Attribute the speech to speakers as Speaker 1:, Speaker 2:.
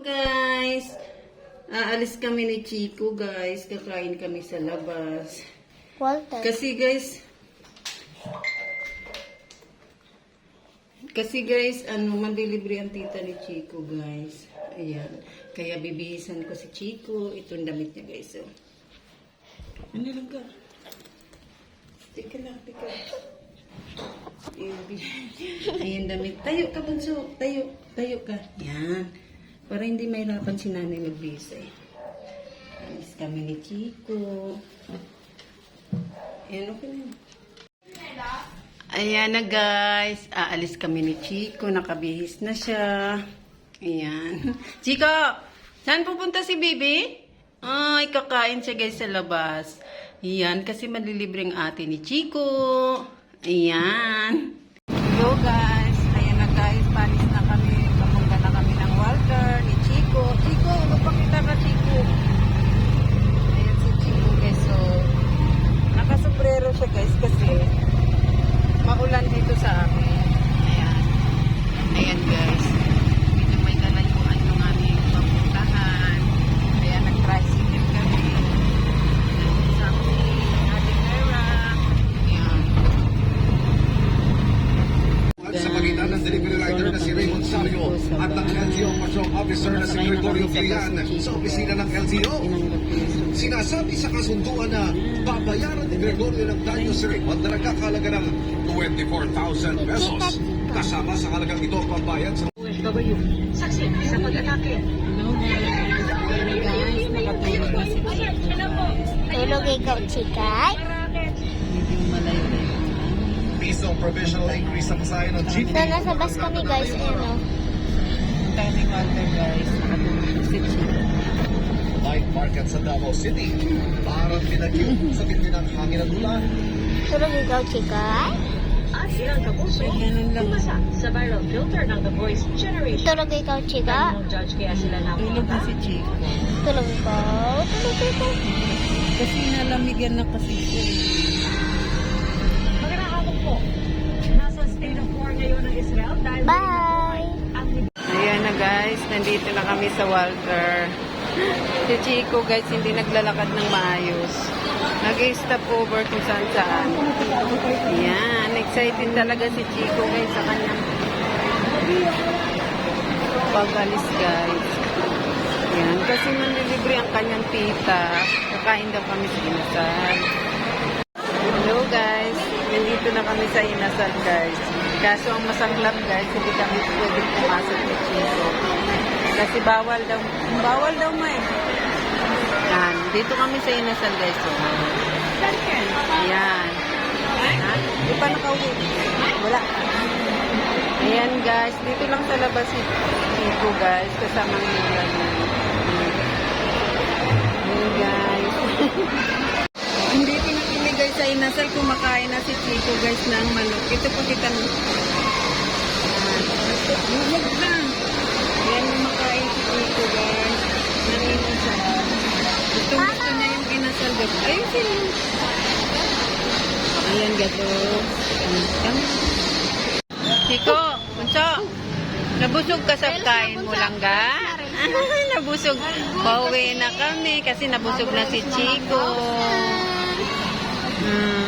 Speaker 1: Guys, aalis kami ni Chico guys. Kakain kami sa labas.
Speaker 2: Walter.
Speaker 1: Kasi guys, kasi guys, ano, mandelivery ang tita ni Chico guys. Ayan. Kaya bibihisan ko si Chico. Itong damit niya guys. Oh. Ano lang ka? Tika lang, tika. Ayan damit. Tayo ka, bunso. Tayo. Tayo ka. Yan. Para hindi mahirapan si nanay magbisa eh. Alis kami ni Chico. Ayan, okay na. Ayan na guys. Aalis kami ni Chico. Nakabihis na siya. Ayan. Chico! Saan pupunta si Bibi? Ay, kakain siya guys sa labas. Ayan, kasi malilibre ang ate ni Chico. Ayan. Hello guys. Ayan na guys. Panis na kami. Papunta na kami ng Walter ni Chico. Chico, magpakita ka Chico. Ayan si Chico guys. So, nakasombrero siya guys kasi maulan dito sa amin. Ayan. Ayan guys. Medyo may kalayuan yung aming papuntahan. Kaya nag-tricycle kami. Sa amin, Ate Vera. Ayan.
Speaker 3: At sa pagitan ng delivery rider na si Raymond Sario at ng LTO Patrol Officer na si Gregorio Villan sa opisina ng LTO. Sinasabi sa kasunduan na babayaran ni Gregorio ng danyo si Raymond na nagkakalaga ng 24,000 pesos. Kasama sa halagang ito ang pambayad sa
Speaker 4: OFW. Saksi sa pag-atake.
Speaker 1: Chico.
Speaker 2: Tulog ikaw, chikay.
Speaker 3: Pisong provisional increase sa kasayan ng jeep.
Speaker 2: So, nasa bus kami, guys. Ayun, oh.
Speaker 1: Punta kami Walter guys. Na si.
Speaker 3: Night market sa Davao City. Parang pinagyo sa tindi ng hangin at ulan.
Speaker 2: Tulog ikaw, chikay.
Speaker 4: At ilang kapuso, pumasa sa viral filter ng The Voice Generation.
Speaker 2: Tulog ikaw, chika.
Speaker 4: Kaninong judge kaya sila
Speaker 1: Tulog na si Chico.
Speaker 2: Tulog ikaw. Tulog ikaw.
Speaker 1: Kasi nalamigan na kasi siya.
Speaker 2: Bye!
Speaker 1: Ayan na guys, nandito na kami sa Walter. Si Chico guys, hindi naglalakad ng maayos. Nag-stop over kung saan saan. Ayan, excited talaga si Chico guys sa kanyang pag-alis guys. Ayan, kasi manlilibre ang kanyang tita. Kakain daw kami sa inasal. Hello guys, nandito na kami sa inasal guys. Kaso ang masaklap guys, hindi kami pwedeng pumasok ni Chico. Kasi bawal daw, bawal daw may. Yan, dito kami sa inasal guys. So, Ayan. Ha? Di pa nakauwi. Wala. Ayan guys, dito lang sa labas Chico guys, kasama ng mga guys sa inasal, kumakain na si Chico guys ng manok. Ito po kita ng... Huwag na. Ayan kumakain si Chico guys. Ng inasal. Gusto gusto niya yung inasal guys. Ayun sila. Ayan gato. Chico, Punso, nabusog ka sa kain mo lang ga? nabusog. Pauwi na kami kasi nabusog na si Chico. Hmm.